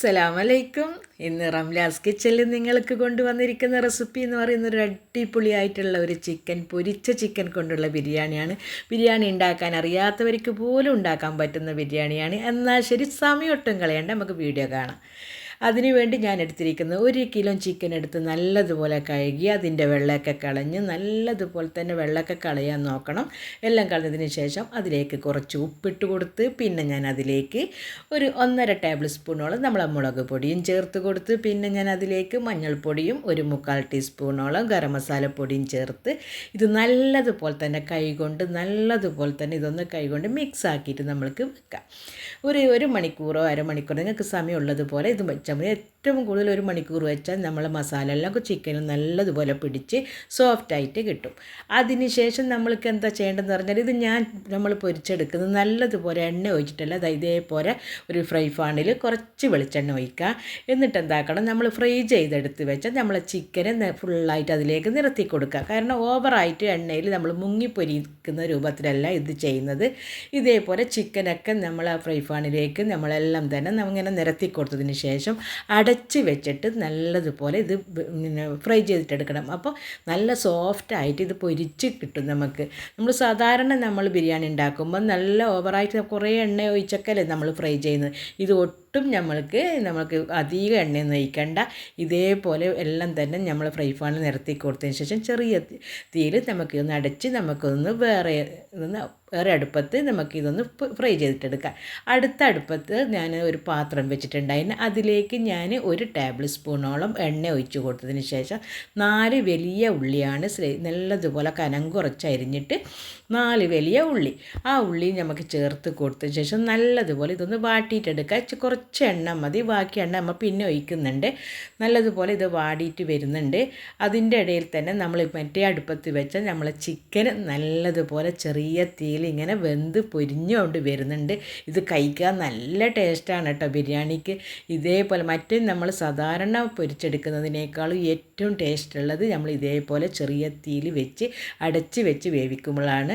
അസ്സലാമലൈക്കും. ഇന്ന് റംലാസ് കിച്ചണിൽ നിങ്ങൾക്ക് കൊണ്ടുവന്നിരിക്കുന്ന റെസിപ്പി എന്ന് പറയുന്ന ഒരു അടിപൊളിയായിട്ടുള്ള ഒരു ചിക്കൻ പൊരിച്ച ചിക്കൻ കൊണ്ടുള്ള ബിരിയാണിയാണ്. ബിരിയാണി ഉണ്ടാക്കാൻ അറിയാത്തവർക്ക് പോലും ഉണ്ടാക്കാൻ പറ്റുന്ന ബിരിയാണിയാണ്. എന്നാൽ ശരി സമയം ഒട്ടും കളയണ്ട. നമുക്ക് വീഡിയോ കാണാം. അതിനുവേണ്ടി ഞാൻ എടുത്തിരിക്കുന്നത് ഒരു കിലോ ചിക്കൻ എടുത്ത് നല്ലതുപോലെ കഴുകി അതിന്റെ വെള്ളമൊക്കെ കളഞ്ഞ് നല്ലതുപോലെ തന്നെ വെള്ളമൊക്കെ കളയാൻ നോക്കണം. എല്ലാം കളഞ്ഞതിന് ശേഷം അതിലേക്ക് കുറച്ച് ഉപ്പിട്ട് കൊടുത്ത് പിന്നെ ഞാൻ അതിലേക്ക് ഒരു ഒന്നര ടേബിൾ സ്പൂണോളം നമ്മളെ മുളക് പൊടിയും ചേർത്ത് കൊടുത്ത് പിന്നെ ഞാൻ അതിലേക്ക് മഞ്ഞൾപ്പൊടിയും ഒരു മുക്കാൽ ടീസ്പൂണോളം ഗരം മസാലപ്പൊടിയും ചേർത്ത് ഇത് നല്ലതുപോലെ തന്നെ കൈകൊണ്ട് നല്ലതുപോലെ തന്നെ ഇതൊന്ന് കൈകൊണ്ട് മിക്സ് ആക്കിയിട്ട് നമ്മൾക്ക് വെക്കാം. ഒരു ഒരു മണിക്കൂറോ അരമണിക്കൂറോ നിങ്ങൾക്ക് സമയമുള്ളതുപോലെ ഇത് വെച്ചാൽ മതി ഏറ്റവും കൂടുതൽ ഒരു മണിക്കൂർ വെച്ചാൽ നമ്മൾ മസാല എല്ലാം ചിക്കനും നല്ലതുപോലെ പിടിച്ച് സോഫ്റ്റായിട്ട് കിട്ടും. അതിനുശേഷം നമ്മൾക്ക് എന്താ ചെയ്യേണ്ടതെന്ന് പറഞ്ഞാൽ ഇത് ഞാൻ നമ്മൾ പൊരിച്ചെടുക്കുന്നത് നല്ലതുപോലെ എണ്ണ ഒഴിച്ചിട്ടല്ല അത് ഇതേപോലെ ഒരു ഫ്രൈ ഫാണിൽ കുറച്ച് വെളിച്ചെണ്ണ ഒഴിക്കുക. എന്നിട്ട് എന്താക്കണം? നമ്മൾ ഫ്രൈ ചെയ്തെടുത്ത് വെച്ചാൽ നമ്മൾ ചിക്കനെ ഫുള്ളായിട്ട് അതിലേക്ക് നിരത്തി കൊടുക്കുക. കാരണം ഓവറായിട്ട് എണ്ണയിൽ നമ്മൾ മുങ്ങി പൊരിക്കുന്ന രൂപത്തിലല്ല ഇത് ചെയ്യുന്നത്. ഇതേപോലെ ചിക്കനൊക്കെ നമ്മൾ ആ ഫ്രൈ ഫാണിലേക്ക് നമ്മളെല്ലാം തന്നെ നമ്മിങ്ങനെ നിരത്തി കൊടുത്തതിന് ശേഷം അടച്ച് വെച്ചിട്ട് നല്ലതുപോലെ ഇത് പിന്നെ ഫ്രൈ ചെയ്തിട്ടെടുക്കണം. അപ്പോൾ നല്ല സോഫ്റ്റായിട്ട് ഇത് പൊരിച്ച് കിട്ടും നമുക്ക്. നമ്മൾ സാധാരണ നമ്മൾ ബിരിയാണി ഉണ്ടാക്കുമ്പോൾ നല്ല ഓവറായിട്ട് കുറേ എണ്ണ ഒഴിച്ചൊക്കെയല്ലേ നമ്മൾ ഫ്രൈ ചെയ്യുന്നത്. ഇത് ഒട്ടും നമ്മൾക്ക് നമ്മൾക്ക് അധികം എണ്ണയൊന്നും ഒഴിക്കണ്ട. ഇതേപോലെ എല്ലാം തന്നെ നമ്മൾ ഫ്രൈ പാനിൽ നിരത്തി കൊടുത്തതിന് ശേഷം ചെറിയ തീയിൽ നമുക്ക് ഒന്ന് അടച്ച് നമുക്കൊന്ന് വേറെ ഒന്ന് വേറെ അടുപ്പത്ത് നമുക്കിതൊന്ന് ഫ്രൈ ചെയ്തിട്ടെടുക്കാം. അടുത്ത അടുപ്പത്ത് ഞാൻ ഒരു പാത്രം വെച്ചിട്ടുണ്ടായിരുന്നു. അതിലേക്ക് ഞാൻ ഒരു ടേബിൾ സ്പൂണോളം എണ്ണ ഒഴിച്ച് കൊടുത്തതിന് ശേഷം നാല് വലിയ ഉള്ളിയാണ് നല്ലതുപോലെ കനം കുറച്ച് അരിഞ്ഞിട്ട് നാല് വലിയ ഉള്ളി. ആ ഉള്ളി നമുക്ക് ചേർത്ത് കൊടുത്ത ശേഷം നല്ലതുപോലെ ഇതൊന്ന് വാട്ടിയിട്ടെടുക്കുക കുറച്ച് എണ്ണ മതി. ബാക്കി എണ്ണ നമ്മൾ പിന്നെ ഒഴിക്കുന്നുണ്ട്. നല്ലതുപോലെ ഇത് വാടിയിട്ട് വരുന്നുണ്ട്. അതിന്റെ ഇടയിൽ തന്നെ നമ്മൾ മറ്റേ അടുപ്പത്ത് വെച്ച നമ്മൾ ചിക്കൻ നല്ലതുപോലെ ചെറിയ തീയിൽ ഇങ്ങനെ വെന്ത് പൊരിഞ്ഞുകൊണ്ട് വരുന്നുണ്ട്. ഇത് കഴിക്കാൻ നല്ല ടേസ്റ്റാണ് കേട്ടോ ബിരിയാണിക്ക്. ഇതേപോലെ മറ്റേ നമ്മൾ സാധാരണ പൊരിച്ചെടുക്കുന്നതിനേക്കാളും ഏറ്റവും ടേസ്റ്റ് ഉള്ളത് നമ്മൾ ഇതേപോലെ ചെറിയ തീയിൽ വെച്ച് അടച്ച് വെച്ച് വേവിക്കുമ്പോഴാണ്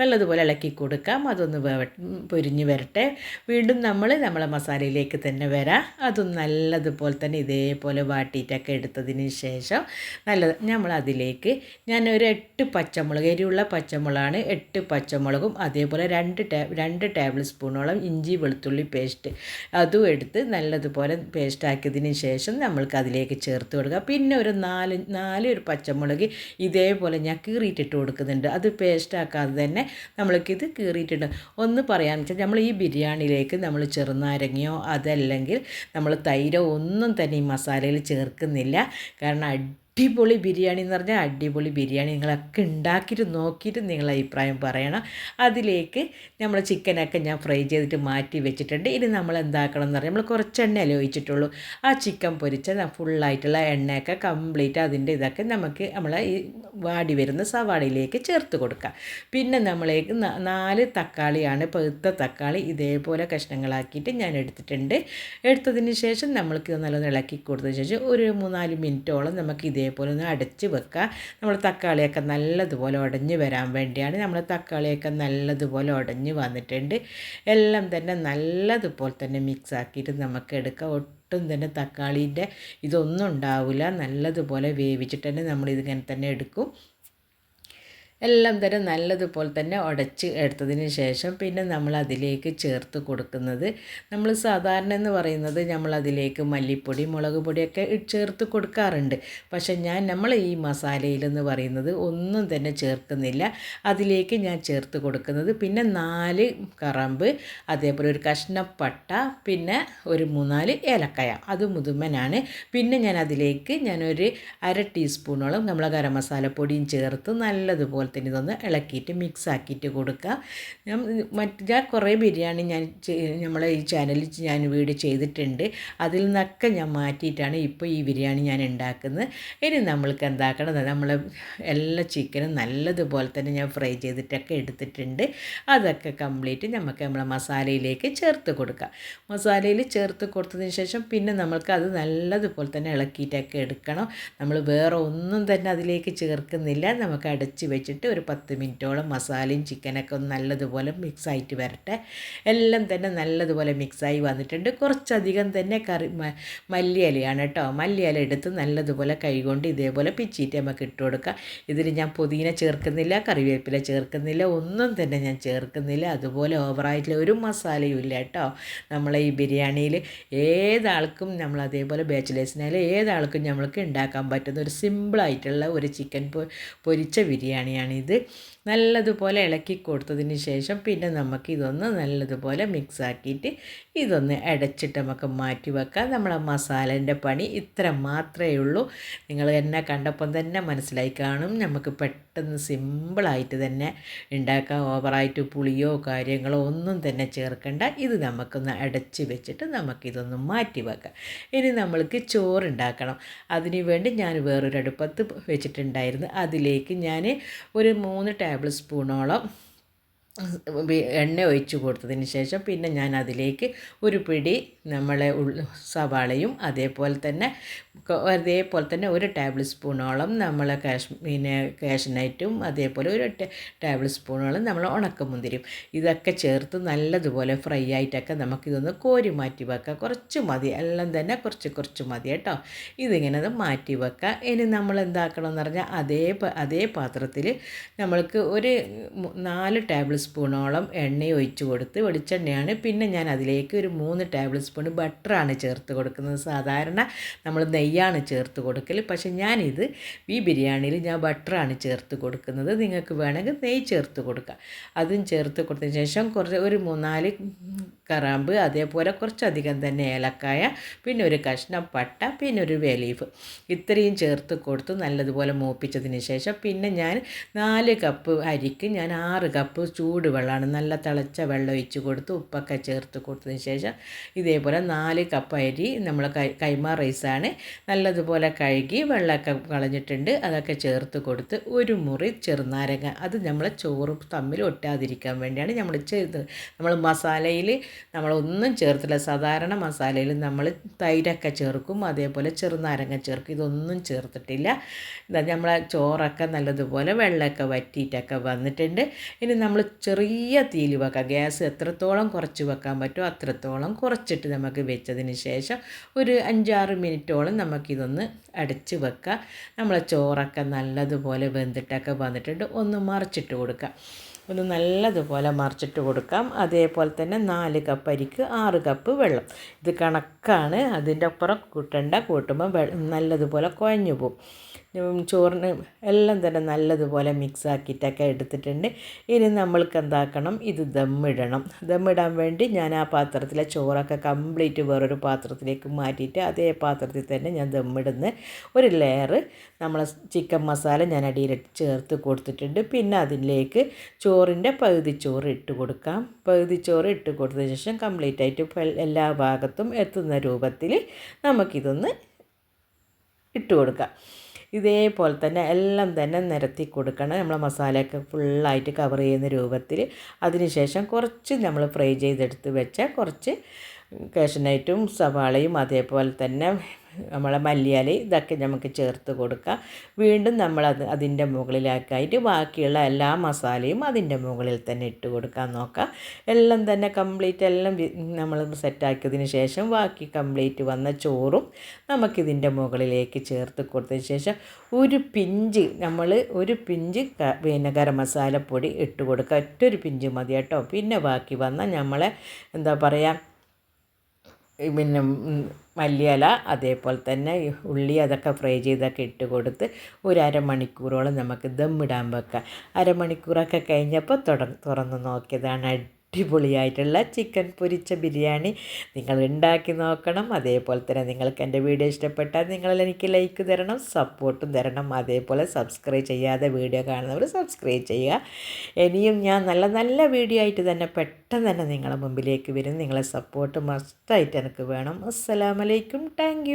നല്ലതുപോലെ ഇളക്കി കൊടുക്കാം. അതൊന്ന് വേവ പൊരിഞ്ഞ് വരട്ടെ. വീണ്ടും നമ്മൾ നമ്മളെ മസാലയിലേക്ക് തന്നെ വരാം. അതും നല്ലതുപോലെ തന്നെ ഇതേപോലെ വാട്ടിയിട്ടൊക്കെ എടുത്തതിന് ശേഷം നല്ലത് നമ്മൾ അതിലേക്ക് ഞാൻ ഒരു എട്ട് പച്ചമുളക് എരിവുള്ള പച്ചമുളകാണ് എട്ട് പച്ചമുളകും അതേപോലെ രണ്ട് ടേ രണ്ട് ടേബിൾ സ്പൂണോളം ഇഞ്ചി വെളുത്തുള്ളി പേസ്റ്റ് അതും എടുത്ത് നല്ലതുപോലെ പേസ്റ്റാക്കിയതിന് ശേഷം നമ്മൾക്ക് അതിലേക്ക് ചേർത്ത് കൊടുക്കുക പിന്നെ ഒരു നാല് നാല് ഒരു പച്ചമുളക് ഇതേപോലെ ഞാൻ കീറിയിട്ടിട്ട് കൊടുക്കുന്നുണ്ട്. അത് പേസ്റ്റാക്കാതെ തന്നെ നമ്മൾക്കിത് കീറിയിട്ടുണ്ട്. ഒന്ന് പറയാമെന്ന് വെച്ചാൽ നമ്മൾ ഈ ബിരിയാണിയിലേക്ക് നമ്മൾ ചെറുനാരങ്ങയോ അതല്ലെങ്കിൽ നമ്മൾ തൈരോ ഒന്നും തന്നെ ഈ മസാലയിൽ ചേർക്കുന്നില്ല. കാരണം അടിപൊളി ബിരിയാണി എന്ന് പറഞ്ഞാൽ അടിപൊളി ബിരിയാണി നിങ്ങളൊക്കെ ഉണ്ടാക്കിയിട്ട് നോക്കിയിട്ട് നിങ്ങൾ അഭിപ്രായം പറയണം. അതിലേക്ക് നമ്മൾ ചിക്കനൊക്കെ ഞാൻ ഫ്രൈ ചെയ്തിട്ട് മാറ്റി വെച്ചിട്ടുണ്ട്. ഇനി നമ്മൾ എന്താക്കണം എന്ന് പറഞ്ഞാൽ നമ്മൾ കുറച്ച് എണ്ണയല്ലേ ഒഴിച്ചിട്ടുള്ളൂ. ആ ചിക്കൻ പൊരിച്ച ഫുള്ളായിട്ടുള്ള എണ്ണയൊക്കെ കംപ്ലീറ്റ് അതിന്റെ ഇതൊക്കെ നമുക്ക് നമ്മൾ ഈ വാടി വരുന്ന സവാളയിലേക്ക് ചേർത്ത് കൊടുക്കാം. പിന്നെ നമ്മളേക്ക് നാല് തക്കാളിയാണ് പഴുത്ത തക്കാളി ഇതേപോലെ കഷ്ണങ്ങളാക്കിയിട്ട് ഞാൻ എടുത്തിട്ടുണ്ട്. എടുത്തതിന് ശേഷം നമ്മൾക്ക് നല്ലൊന്ന് ഇളക്കി കൊടുത്തതിന് ശേഷം ഒരു മൂന്നാൽ മിനിറ്റോളം നമുക്ക് ഇതേ ഇതേപോലെ ഒന്ന് അടച്ച് വെക്കുക. നമ്മൾ തക്കാളിയൊക്കെ നല്ലതുപോലെ ഉടഞ്ഞ് വരാൻ വേണ്ടിയാണ് നമ്മൾ തക്കാളിയൊക്കെ നല്ലതുപോലെ ഉടഞ്ഞ് വന്നിട്ടുണ്ട്. എല്ലാം തന്നെ നല്ലതുപോലെ തന്നെ മിക്സ് ആക്കിയിട്ട് നമുക്ക് എടുക്കാം. ഒട്ടും തന്നെ തക്കാളീന്റെ ഇതൊന്നും ഉണ്ടാവില്ല. നല്ലതുപോലെ വേവിച്ചിട്ട് തന്നെ നമ്മൾ ഇതിങ്ങനെ തന്നെ എടുക്കും. എല്ലാം തന്നെ നല്ലതുപോലെ തന്നെ ഉടച്ച് എടുത്തതിന് ശേഷം പിന്നെ നമ്മൾ അതിലേക്ക് ചേർത്ത് കൊടുക്കുന്നത്. നമ്മൾ സാധാരണ എന്ന് പറയുന്നത് നമ്മൾ അതിലേക്ക് മല്ലിപ്പൊടി മുളക് പൊടിയൊക്കെ ചേർത്ത് കൊടുക്കാറുണ്ട്. പക്ഷെ ഞാൻ നമ്മൾ ഈ മസാലയിലെന്ന് പറയുന്നത് ഒന്നും തന്നെ ചേർക്കുന്നില്ല. അതിലേക്ക് ഞാൻ ചേർത്ത് കൊടുക്കുന്നത് പിന്നെ നാല് കറമ്പ് അതേപോലെ ഒരു കഷ്ണപ്പട്ട പിന്നെ ഒരു മൂന്നാൽ ഏലക്കായ. അത് മുതുമനാണ്. പിന്നെ ഞാൻ അതിലേക്ക് ഞാനൊരു അര ടീസ്പൂണോളം നമ്മൾ ഗരം മസാലപ്പൊടിയും ചേർത്ത് നല്ലതുപോലെ തന്നെ ഇതൊന്ന് ഇളക്കിയിട്ട് മിക്സ് ആക്കിയിട്ട് കൊടുക്കുക. ഞാൻ മറ്റാ കുറേ ബിരിയാണി ഞാൻ നമ്മളെ ഈ ചാനലിൽ ഞാൻ വീഡിയോ ചെയ്തിട്ടുണ്ട്. അതിൽ നിന്നൊക്കെ ഞാൻ മാറ്റിയിട്ടാണ് ഇപ്പോൾ ഈ ബിരിയാണി ഞാൻ ഉണ്ടാക്കുന്നത്. ഇനി നമ്മൾക്ക് എന്താക്കണം നമ്മൾ എല്ലാ ചിക്കനും നല്ലതുപോലെ തന്നെ ഞാൻ ഫ്രൈ ചെയ്തിട്ടൊക്കെ എടുത്തിട്ടുണ്ട്. അതൊക്കെ കംപ്ലീറ്റ് നമുക്ക് നമ്മളെ മസാലയിലേക്ക് ചേർത്ത് കൊടുക്കാം. മസാലയിൽ ചേർത്ത് കൊടുത്തതിന് ശേഷം പിന്നെ നമ്മൾക്ക് അത് നല്ലതുപോലെ തന്നെ ഇളക്കിയിട്ടൊക്കെ എടുക്കണം. നമ്മൾ വേറെ ഒന്നും തന്നെ അതിലേക്ക് ചേർക്കുന്നില്ല. നമുക്ക് അടച്ച് വെച്ചിട്ട് വെച്ചിട്ട് ഒരു പത്ത് മിനിറ്റോളം മസാലയും ചിക്കനൊക്കെ ഒന്ന് നല്ലതുപോലെ മിക്സായിട്ട് വരട്ടെ. എല്ലാം തന്നെ നല്ലതുപോലെ മിക്സായി വന്നിട്ടുണ്ട്. കുറച്ചധികം തന്നെ കറി മല്ലിയിലയാണ് കേട്ടോ. മല്ലിയില എടുത്ത് നല്ലതുപോലെ കൈകൊണ്ട് ഇതേപോലെ പിച്ചിയിട്ട് നമുക്ക് ഇട്ട് കൊടുക്കുക ഇതിൽ ഞാൻ പുതിന ചേർക്കുന്നില്ല കറിവേപ്പില ചേർക്കുന്നില്ല ഒന്നും തന്നെ ഞാൻ ചേർക്കുന്നില്ല. അതുപോലെ ഓവറായിട്ടുള്ള ഒരു മസാലയും ഇല്ല കേട്ടോ. നമ്മളെ ഈ ബിരിയാണിയിൽ ഏതാൾക്കും നമ്മൾ അതേപോലെ ബാച്ചിലേഴ്സിനായാലും ഏതാൾക്കും നമ്മൾക്ക് ഉണ്ടാക്കാൻ പറ്റുന്ന ഒരു സിമ്പിളായിട്ടുള്ള ഒരു ചിക്കൻ പൊരിച്ച அணிந்து നല്ലതുപോലെ ഇളക്കി കൊടുത്തതിന് ശേഷം പിന്നെ നമുക്ക് ഇതൊന്ന് നല്ലതുപോലെ മിക്സ് ആക്കിയിട്ട് ഇതൊന്ന് അടച്ചിട്ട് നമുക്ക് മാറ്റി വെക്കാം. നമ്മളെ മസാലേന്റെ പണി ഇത്ര മാത്രമേ ഉള്ളൂ. നിങ്ങൾ എന്നെ കണ്ടപ്പം തന്നെ മനസ്സിലായി കാണും. നമുക്ക് പെട്ടെന്ന് സിമ്പിളായിട്ട് തന്നെ ഉണ്ടാക്കാം. ഓവറായിട്ട് പുളിയോ കാര്യങ്ങളോ ഒന്നും തന്നെ ചേർക്കണ്ട. ഇത് നമുക്കൊന്ന് അടച്ച് വെച്ചിട്ട് നമുക്കിതൊന്ന് മാറ്റി വെക്കാം. ഇനി നമ്മൾക്ക് ചോറുണ്ടാക്കണം. അതിന് വേണ്ടി ഞാൻ വേറൊരു അടുപ്പത്ത് വെച്ചിട്ടുണ്ടായിരുന്നു. അതിലേക്ക് ഞാൻ ഒരു മൂന്ന് ടേബിൾ സ്പൂണോളം എണ്ണ ഒഴിച്ചു കൊടുത്തതിന് ശേഷം പിന്നെ ഞാൻ അതിലേക്ക് ഒരു പിടി നമ്മളെ സവാളയും അതേപോലെ തന്നെ അതേപോലെ തന്നെ ഒരു ടേബിൾ സ്പൂണോളം നമ്മളെ കാഷ് പിന്നെ കാഷ്നൈറ്റും അതേപോലെ ഒരു ടേബിൾ സ്പൂണോളം നമ്മൾ ഉണക്കമുന്തിരിയും. ഇതൊക്കെ ചേർത്ത് നല്ലതുപോലെ ഫ്രൈ ആയിട്ടൊക്കെ നമുക്കിതൊന്ന് കോരി മാറ്റി വെക്കാം. കുറച്ച് മതി. എല്ലാം തന്നെ കുറച്ച് കുറച്ച് മതി കേട്ടോ. ഇതിങ്ങനെ മാറ്റി വെക്കാം. ഇനി നമ്മൾ എന്താക്കണം എന്ന് പറഞ്ഞാൽ അതേ അതേ പാത്രത്തിൽ നമ്മൾക്ക് ഒരു നാല് ടേബിൾ സ്പൂണോളം എണ്ണ ഒഴിച്ചു കൊടുത്ത് വെളിച്ചെണ്ണയാണ്. പിന്നെ ഞാൻ അതിലേക്ക് ഒരു മൂന്ന് ടേബിൾ സ്പൂൺ ബട്ടറാണ് ചേർത്ത് കൊടുക്കുന്നത്. സാധാരണ നമ്മൾ നെയ്യാണ് ചേർത്ത് കൊടുക്കൽ പക്ഷേ ഞാനിത് ഈ ബിരിയാണിയിൽ ഞാൻ ബട്ടറാണ് ചേർത്ത് കൊടുക്കുന്നത്. നിങ്ങൾക്ക് വേണമെങ്കിൽ നെയ്യ് ചേർത്ത് കൊടുക്കാം. അതും ചേർത്ത് കൊടുത്തതിന് ശേഷം കുറച്ച് ഒരു മൂന്നാൽ കറാമ്പ് അതേപോലെ കുറച്ചധികം തന്നെ ഏലക്കായ പിന്നെ ഒരു കഷ്ണം പട്ട പിന്നെ ഒരു വെലീഫ് ഇത്രയും ചേർത്ത് കൊടുത്ത് നല്ലതുപോലെ മൂപ്പിച്ചതിന് ശേഷം പിന്നെ ഞാൻ നാല് കപ്പ് അരിക്ക് ഞാൻ ആറ് കപ്പ് ചൂടുവെള്ളമാണ് നല്ല തിളച്ച വെള്ളം ഒഴിച്ച് കൊടുത്ത് ഉപ്പൊക്കെ ചേർത്ത് കൊടുത്തതിന് ശേഷം ഇതേപോലെ നാല് കപ്പ് അരി നമ്മൾ കൈ കൈമ റൈസാണ് നല്ലതുപോലെ കഴുകി വെള്ളമൊക്കെ കളഞ്ഞിട്ടുണ്ട്. അതൊക്കെ ചേർത്ത് കൊടുത്ത് ഒരു മുറി ചെറുനാരങ്ങ. അത് നമ്മൾ ചോറും തമ്മിൽ ഒട്ടാതിരിക്കാൻ വേണ്ടിയാണ് നമ്മൾ ചെയ്തത്. നമ്മൾ മസാലയിൽ നമ്മളൊന്നും ചേർത്തില്ല. സാധാരണ മസാലയിൽ നമ്മൾ തൈരൊക്കെ ചേർക്കും. അതേപോലെ ചെറുനാരങ്ങ ചേർക്കും. ഇതൊന്നും ചേർത്തിട്ടില്ല. ഇതാ നമ്മളെ ചോറൊക്കെ നല്ലതുപോലെ വെള്ളമൊക്കെ വറ്റിയിട്ടൊക്കെ വന്നിട്ടുണ്ട്. ഇനി നമ്മൾ ചെറിയ തീയിൽ വെക്കാം. ഗ്യാസ് എത്രത്തോളം കുറച്ച് വെക്കാൻ പറ്റുമോ അത്രത്തോളം കുറച്ചിട്ട് നമുക്ക് വെച്ചതിന് ശേഷം ഒരു അഞ്ചാറ് മിനിറ്റോളം നമുക്കിതൊന്ന് അടച്ച് വെക്കുക നമ്മളെ ചോറൊക്കെ നല്ലതുപോലെ വെന്തിട്ടൊക്കെ വന്നിട്ടുണ്ട്. ഒന്ന് മറിച്ചിട്ട് കൊടുക്കാം. ഒന്ന് നല്ലതുപോലെ മറിച്ചിട്ട് കൊടുക്കാം. അതേപോലെ തന്നെ നാല് കപ്പ് അരിക്ക് ആറ് കപ്പ് വെള്ളം. ഇത് കണക്കാണ്. അതിന്റെ അപ്പുറം കൂട്ടണ്ട. കൂട്ടുമ്പോൾ നല്ലതുപോലെ കുഴഞ്ഞു പോകും ചോറിന് എല്ലാം തന്നെ നല്ലതുപോലെ മിക്സാക്കിയിട്ടൊക്കെ എടുത്തിട്ടുണ്ട്. ഇനി നമ്മൾക്ക് എന്താക്കണം ഇത് ദമ്മിടണം. ദമ്മിടാൻ വേണ്ടി ഞാൻ ആ പാത്രത്തിലെ ചോറൊക്കെ കംപ്ലീറ്റ് വേറൊരു പാത്രത്തിലേക്ക് മാറ്റിയിട്ട് അതേ പാത്രത്തിൽ തന്നെ ഞാൻ ദമ്മിടുന്ന ഒരു ലെയർ നമ്മളെ ചിക്കൻ മസാല ഞാൻ അടിയിൽ ചേർത്ത് കൊടുത്തിട്ടുണ്ട്. പിന്നെ അതിലേക്ക് ചോറിന്റെ പകുതി ചോറ് ഇട്ട് കൊടുക്കാം. പകുതി ചോറ് ഇട്ട് കൊടുത്തതിന് ശേഷം കംപ്ലീറ്റ് ആയിട്ട് എല്ലാ ഭാഗത്തും എത്തുന്ന രൂപത്തിൽ നമുക്കിതൊന്ന് ഇട്ട് കൊടുക്കാം. ഇതേപോലെ തന്നെ എല്ലാം തന്നെ നിരത്തി കൊടുക്കണം. നമ്മൾ മസാലയൊക്കെ ഫുള്ളായിട്ട് കവർ ചെയ്യുന്ന രൂപത്തിൽ. അതിനുശേഷം കുറച്ച് നമ്മൾ ഫ്രൈ ചെയ്തെടുത്ത് വെച്ച കുറച്ച് കാഷ്യനൈറ്റും സവാളയും അതേപോലെ തന്നെ നമ്മളെ മല്ലിയാലി ഇതൊക്കെ നമുക്ക് ചേർത്ത് കൊടുക്കുക വീണ്ടും നമ്മളത് അതിന്റെ മുകളിലാക്കായിട്ട് ബാക്കിയുള്ള എല്ലാ മസാലയും അതിന്റെ മുകളിൽ തന്നെ ഇട്ട് കൊടുക്കാൻ നോക്കുക എല്ലാം തന്നെ കംപ്ലീറ്റ് എല്ലാം നമ്മൾ സെറ്റാക്കിയതിന് ശേഷം ബാക്കി കംപ്ലീറ്റ് വന്ന ചോറും നമുക്കിതിന്റെ മുകളിലേക്ക് ചേർത്ത് കൊടുത്തതിന് ശേഷം ഒരു പിഞ്ച് നമ്മൾ ഒരു പിഞ്ച് പിന്നെ ഗരം മസാലപ്പൊടി ഇട്ട് കൊടുക്കുക. ഒറ്റൊരു പിഞ്ച് മതി കേട്ടോ. പിന്നെ ബാക്കി വന്ന നമ്മളെ എന്താ പറയുക പിന്നെ മല്ലിയില അതേപോലെ തന്നെ ഉള്ളി അതൊക്കെ ഫ്രൈ ചെയ്തൊക്കെ ഇട്ട് കൊടുത്ത് ഒരു അരമണിക്കൂറോളം നമുക്ക് ദമ്മിടാൻ വെക്കാം. അരമണിക്കൂറൊക്കെ കഴിഞ്ഞപ്പോൾ തുറന്ന് നോക്കിയതാണ് അടിപൊളിയായിട്ടുള്ള ചിക്കൻ പൊരിച്ച ബിരിയാണി നിങ്ങൾ ഉണ്ടാക്കി നോക്കണം. അതേപോലെ തന്നെ നിങ്ങൾക്ക് എന്റെ വീഡിയോ ഇഷ്ടപ്പെട്ടാൽ നിങ്ങൾ എനിക്ക് ലൈക്ക് തരണം സപ്പോർട്ടും തരണം. അതേപോലെ സബ്സ്ക്രൈബ് ചെയ്യാതെ വീഡിയോ കാണുന്നവർ സബ്സ്ക്രൈബ് ചെയ്യുക. ഇനിയും ഞാൻ നല്ല നല്ല വീഡിയോ ആയിട്ട് തന്നെ പെട്ടെന്ന് തന്നെ നിങ്ങളുടെ മുമ്പിലേക്ക് വരും. നിങ്ങളെ സപ്പോർട്ട് മസ്റ്റായിട്ട് എനിക്ക് വേണം. അസ്സലാമലൈക്കും താങ്ക്